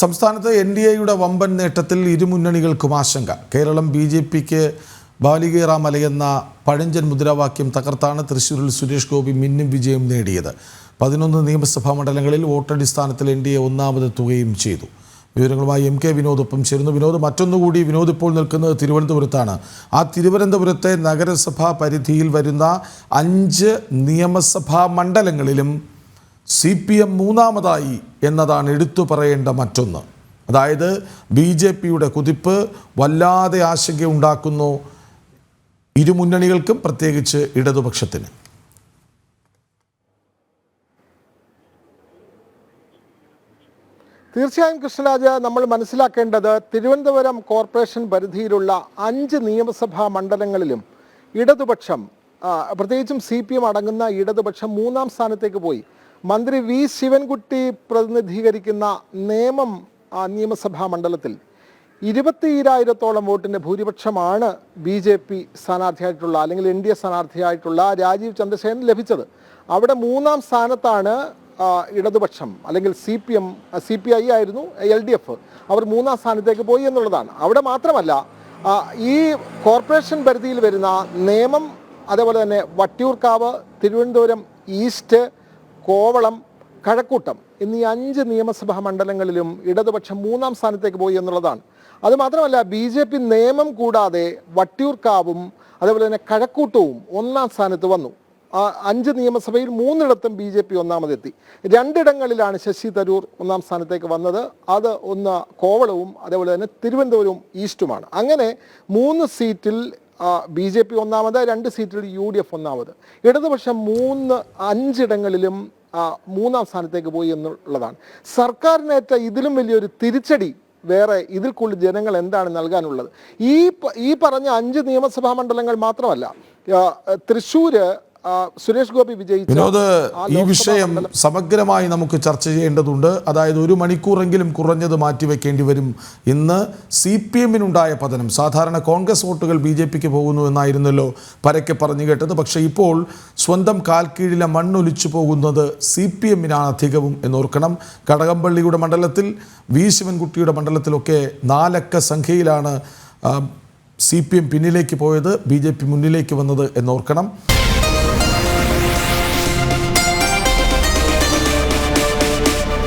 സംസ്ഥാനത്ത് N D എയുടെ വമ്പൻ നേട്ടത്തിൽ ഇരുമുന്നണികൾക്കും ആശങ്ക. കേരളം ബി ജെ പിക്ക് ബാലികേറാമലയെന്ന പഴഞ്ചൻ മുദ്രാവാക്യം തകർത്താണ് തൃശൂരിൽ സുരേഷ് ഗോപി മിന്നും വിജയം നേടിയത്. പതിനൊന്ന് നിയമസഭാ മണ്ഡലങ്ങളിൽ വോട്ടടിസ്ഥാനത്തിൽ എൻ ഡി എ ഒന്നാമതെത്തുകയും ചെയ്തു. വിവരങ്ങളുമായി എം കെ വിനോദ് ഒപ്പം ചേരുന്നു വിനോദ്. മറ്റൊന്നുകൂടി വിനോദ് ഇപ്പോൾ നിൽക്കുന്നത് തിരുവനന്തപുരത്താണ്. ആ തിരുവനന്തപുരത്തെ നഗരസഭാ പരിധിയിൽ വരുന്ന അഞ്ച് നിയമസഭാ മണ്ഡലങ്ങളിലും സി പി എം മൂന്നാമതായി എന്നതാണ് എടുത്തു പറയേണ്ട മറ്റൊന്ന്. അതായത് ബി ജെ പിയുടെ കുതിപ്പ് വല്ലാതെ ആശങ്കയുണ്ടാക്കുന്നു ഇരുമുന്നണികൾക്കും പ്രത്യേകിച്ച് ഇടതുപക്ഷത്തിന്. തീർച്ചയായും കൃഷ്ണരാജ് നമ്മൾ മനസ്സിലാക്കേണ്ടത് തിരുവനന്തപുരം കോർപ്പറേഷൻ പരിധിയിലുള്ള അഞ്ച് നിയമസഭാ മണ്ഡലങ്ങളിലും ഇടതുപക്ഷം പ്രത്യേകിച്ചും സി പി എം അടങ്ങുന്ന ഇടതുപക്ഷം മൂന്നാം സ്ഥാനത്തേക്ക് പോയി. മന്ത്രി വി ശിവൻകുട്ടി പ്രതിനിധീകരിക്കുന്ന നേമം നിയമസഭാ മണ്ഡലത്തിൽ ഇരുപത്തിയിരായിരത്തോളം വോട്ടിന്റെ ഭൂരിപക്ഷമാണ് ബി ജെ പി സ്ഥാനാർത്ഥിയായിട്ടുള്ള അല്ലെങ്കിൽ എൻ ഡി എ സ്ഥാനാർത്ഥിയായിട്ടുള്ള രാജീവ് ചന്ദ്രശേഖരൻ ലഭിച്ചത്. അവിടെ മൂന്നാം സ്ഥാനത്താണ് ഇടതുപക്ഷം അല്ലെങ്കിൽ C P M C P I ആയിരുന്നു എൽ ഡി എഫ്. അവർ മൂന്നാം സ്ഥാനത്തേക്ക് പോയി എന്നുള്ളതാണ്. അവിടെ മാത്രമല്ല ഈ കോർപ്പറേഷൻ പരിധിയിൽ വരുന്ന നിയമം അതേപോലെ തന്നെ വട്ടിയൂർക്കാവ് തിരുവനന്തപുരം ഈസ്റ്റ് കോവളം കഴക്കൂട്ടം എന്നീ അഞ്ച് നിയമസഭാ മണ്ഡലങ്ങളിലും ഇടതുപക്ഷം മൂന്നാം സ്ഥാനത്തേക്ക് പോയി എന്നുള്ളതാണ്. അതുമാത്രമല്ല ബി ജെ പി നിയമം കൂടാതെ വട്ടിയൂർക്കാവും അതേപോലെ തന്നെ കഴക്കൂട്ടവും ഒന്നാം സ്ഥാനത്ത് വന്നു. അഞ്ച് നിയമസഭയിൽ മൂന്നിടത്തും ബി ജെ പി ഒന്നാമതെത്തി. രണ്ടിടങ്ങളിലാണ് ശശി തരൂർ ഒന്നാം സ്ഥാനത്തേക്ക് വന്നത്. അത് ഒന്ന് കോവളവും അതേപോലെ തന്നെ തിരുവനന്തപുരവും ഈസ്റ്റുമാണ്. അങ്ങനെ മൂന്ന് സീറ്റിൽ ബി ജെ പി ഒന്നാമത് രണ്ട് സീറ്റിൽ യു ഡി എഫ് ഒന്നാമത്. ഇടതുപക്ഷം മൂന്ന് അഞ്ചിടങ്ങളിലും മൂന്നാം സ്ഥാനത്തേക്ക് പോയി എന്നുള്ളതാണ്. സർക്കാരിനേറ്റ ഇതിലും വലിയൊരു തിരിച്ചടി വേറെ ഇതിൽ കൂടുതൽ ജനങ്ങൾ എന്താണ് നൽകാനുള്ളത്? ഈ ഈ പറഞ്ഞ അഞ്ച് നിയമസഭാ മണ്ഡലങ്ങൾ മാത്രമല്ല തൃശ്ശൂര് സുരേഷ് ഗോപി വിജയിച്ചു വിനോദ് ഈ വിഷയം സമഗ്രമായി നമുക്ക് ചർച്ച ചെയ്യേണ്ടതുണ്ട്. അതായത് ഒരു മണിക്കൂറെങ്കിലും കുറഞ്ഞത് മാറ്റിവെക്കേണ്ടി വരും ഇന്ന് സി പി എമ്മിനുണ്ടായ പതനം. സാധാരണ കോൺഗ്രസ് വോട്ടുകൾ ബി ജെ പിക്ക് പോകുന്നു എന്നായിരുന്നല്ലോ പരക്കെ പറഞ്ഞു കേട്ടത്. പക്ഷേ ഇപ്പോൾ സ്വന്തം കാൽക്കീഴിലെ മണ്ണൊലിച്ചു പോകുന്നത് സി പി എമ്മിനാണ് അധികവും എന്നോർക്കണം. കടകംപള്ളിയുടെ മണ്ഡലത്തിൽ വി ശിവൻകുട്ടിയുടെ മണ്ഡലത്തിലൊക്കെ നാലക്ക സംഖ്യയിലാണ് സി പി എം പിന്നിലേക്ക് പോയത് ബി ജെ പി മുന്നിലേക്ക് വന്നത് എന്നോർക്കണം.